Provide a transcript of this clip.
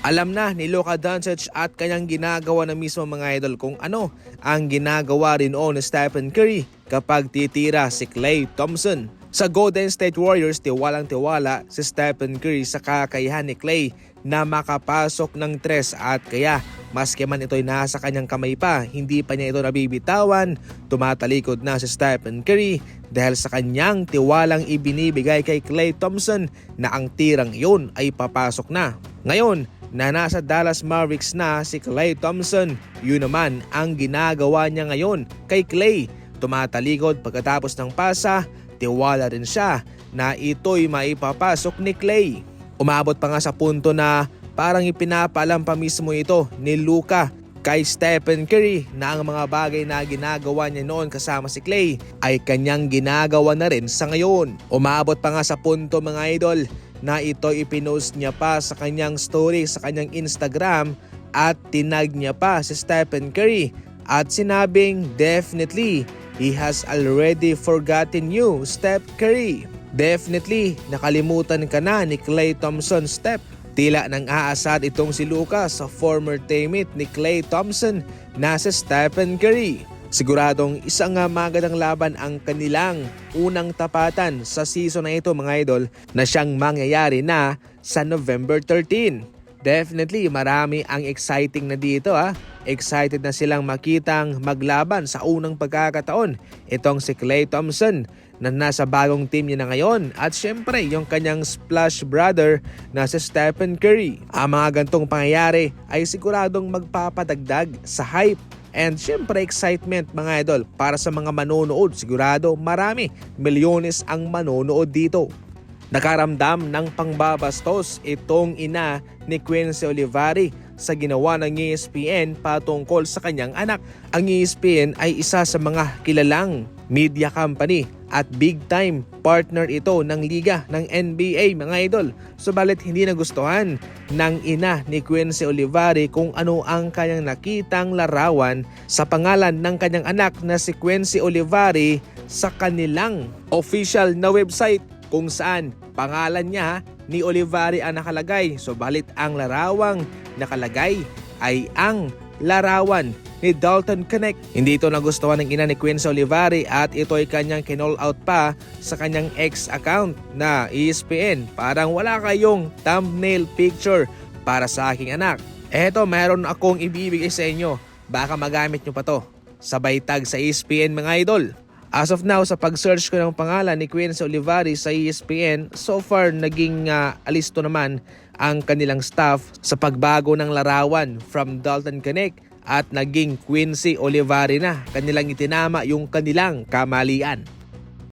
Alam na ni Luka Doncic at kanyang ginagawa na mismo mga idol kung ano ang ginagawa rin o ni Stephen Curry kapag titira si Klay Thompson. Sa Golden State Warriors, tiwalang tiwala si Stephen Curry sa kakayahan ni Klay na makapasok ng tres at kaya maski man ito'y nasa kanyang kamay pa, hindi pa niya ito nabibitawan, tumatalikod na si Stephen Curry dahil sa kanyang tiwalang ibinibigay kay Klay Thompson na ang tirang iyon ay papasok na. Ngayon, na nasa Dallas Mavericks na si Klay Thompson, yun naman ang ginagawa niya ngayon kay Klay. Tumatalikod pagkatapos ng pasa, tiwala rin siya na ito'y maipapasok ni Klay. Umabot pa nga sa punto na parang ipinapalam pa mismo ito ni Luka kay Stephen Curry na ang mga bagay na ginagawa niya noon kasama si Clay ay kanyang ginagawa na rin sa ngayon. Umabot pa nga sa punto mga idol na ito ipinost niya pa sa kanyang story sa kanyang Instagram at tinag niya pa si Stephen Curry at sinabing definitely he has already forgotten you Steph Curry. Definitely nakalimutan ka na ni Clay Thompson Steph. Tila nang aasad itong si Lucas sa former teammate ni Clay Thompson na si Stephen Curry. Siguradong isang magandang laban ang kanilang unang tapatan sa season na ito mga idol na siyang mangyayari na sa November 13. Definitely marami ang exciting na dito ha. Excited na silang makitang maglaban sa unang pagkakataon itong si Clay Thompson na nasa bagong team niya na ngayon at syempre yung kanyang splash brother na si Stephen Curry. Ang mga gantong pangyayari ay siguradong magpapadagdag sa hype And syempre excitement mga idol. Para sa mga manonood sigurado marami. Milyones ang manonood dito. Nakaramdam ng pangbabastos itong ina ni Quincy Olivari sa ginawa ng ESPN patungkol sa kanyang anak. Ang ESPN ay isa sa mga kilalang media company at big time partner ito ng liga ng NBA mga idol. Subalit hindi nagustuhan ng ina ni Quincy Olivari kung ano ang kanyang nakitang larawan sa pangalan ng kanyang anak na si Quincy Olivari sa kanilang official na website kung saan pangalan niya ni Olivari ang nakalagay. Subalit ang larawang nakalagay ay ang larawan ni Dalton Connect. Hindi ito nagustuhan ng ina ni Quincy Olivari at ito ay kanyang kinall out pa sa kanyang ex account na ESPN. Parang wala kayong thumbnail picture para sa aking anak. Eto, meron akong ibibigay sa inyo. Baka magamit nyo pa to. Sabay tag sa ESPN mga idol. As of now, sa pag-search ko ng pangalan ni Quincy Olivari sa ESPN, so far naging uh, alisto naman ang kanilang staff sa pagbago ng larawan from Dalton Connect at naging Quincy Olivari na. Kanilang itinama yung kanilang kamalian.